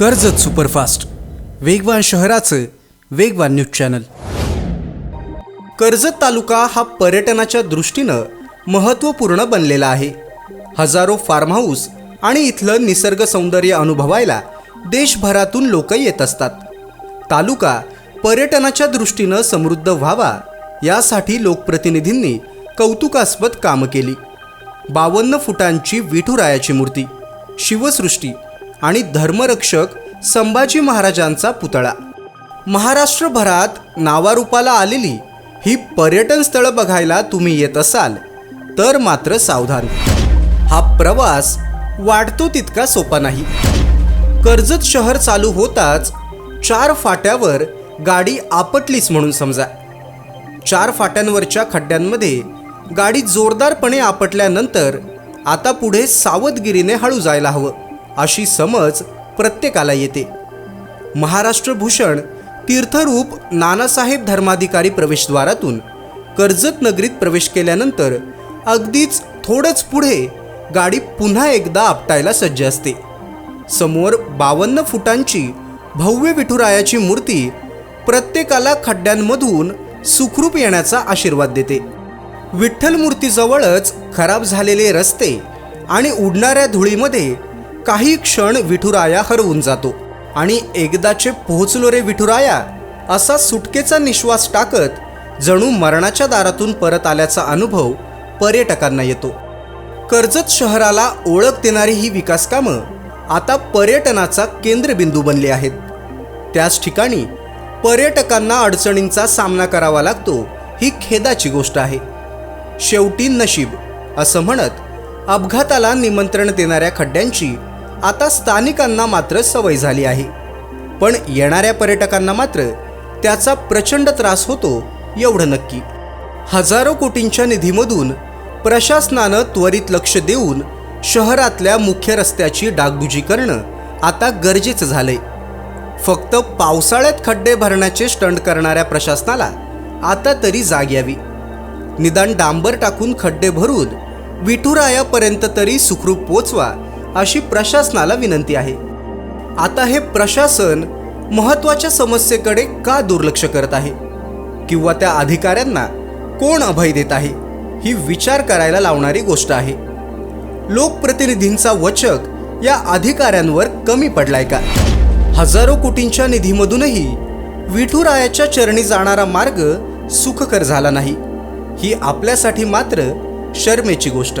Karjat superfast. वेगवान शहराचं वेगवान न्यूज चॅनल. कर्जत तालुका हा पर्यटनाच्या दृष्टीनं महत्त्वपूर्ण बनलेला आहे. हजारो फार्म हाऊस आणि इथलं निसर्ग सौंदर्य अनुभवायला देशभरातून लोक येत असतात. तालुका पर्यटनाच्या दृष्टीनं समृद्ध व्हावा यासाठी लोकप्रतिनिधींनी कौतुकास्पद कामं केली. बावन्न फुटांची विठुरायाची मूर्ती शिवसृष्टी आणि धर्मरक्षक संभाजी महाराजांचा पुतळा. महाराष्ट्रभरात नावारूपाला आलेली ही पर्यटन स्थळं बघायला तुम्ही येत असाल तर मात्र सावधान. हा प्रवास वाढतो तितका सोपा नाही. कर्जत शहर चालू होताच चार फाट्यावर गाडी आपटलीच म्हणून समजा. चार फाट्यांवरच्या खड्ड्यांमध्ये गाडी जोरदारपणे आपटल्यानंतर आता पुढे सावधगिरीने हळू जायला हवं. अशी समज प्रत्येकाला येते. महाराष्ट्रभूषण तीर्थरूप नानासाहेब धर्माधिकारी प्रवेशद्वारातून कर्जत नगरीत प्रवेश केल्यानंतर अगदीच थोडंच पुढे गाडी पुन्हा एकदा आपटायला सज्ज असते. समोर बावन्न फुटांची भव्य विठुरायाची मूर्ती प्रत्येकाला खड्ड्यांमधून सुखरूप येण्याचा आशीर्वाद देते. विठ्ठल मूर्तीजवळच खराब झालेले रस्ते आणि उडणाऱ्या धुळीमध्ये काही क्षण विठुराया हरवून जातो आणि एकदाचे पोहोचलो रे विठुराया असा सुटकेचा निश्वास टाकत जणू मरणाच्या दारातून परत आल्याचा अनुभव पर्यटकांना येतो. कर्जत शहराला ओळख देणारी ही विकास कामं आता पर्यटनाचा केंद्रबिंदू बनली आहेत. त्याच ठिकाणी पर्यटकांना अडचणींचा सामना करावा लागतो ही खेदाची गोष्ट आहे. शेवटी नशीब असं म्हणत अपघाताला निमंत्रण देणाऱ्या खड्ड्यांची आता स्थानिकांना मात्र सवय झाली आहे. पण येणाऱ्या पर्यटकांना मात्र त्याचा प्रचंड त्रास होतो एवढं नक्की. हजारो कोटींच्या निधीमधून प्रशासनानं त्वरित लक्ष देऊन शहरातल्या मुख्य रस्त्याची डागडुजी करणं आता गरजेचं झालंय. फक्त पावसाळ्यात खड्डे भरण्याचे स्टंट करणाऱ्या प्रशासनाला आता तरी जाग यावी. निदान डांबर टाकून खड्डे भरून विठुरायापर्यंत तरी सुखरूप पोचवा अशी प्रशासनाला विनंती आहे. आता हे प्रशासन महत्त्वाच्या समस्येकडे का दुर्लक्ष करत आहे? किंवा त्या अधिकाऱ्यांना कोण अभय देत आहे? ही विचार करायला लावणारी गोष्ट आहे. लोकप्रतिनिधींचा वचक या अधिकाऱ्यांवर कमी पडलाय का? हजारो कोटींच्या निधीमधूनही विठुरायाच्या चरणी जाणारा मार्ग सुखकर झाला नाही. ही आपल्यासाठी मात्र शर्मेची गोष्ट.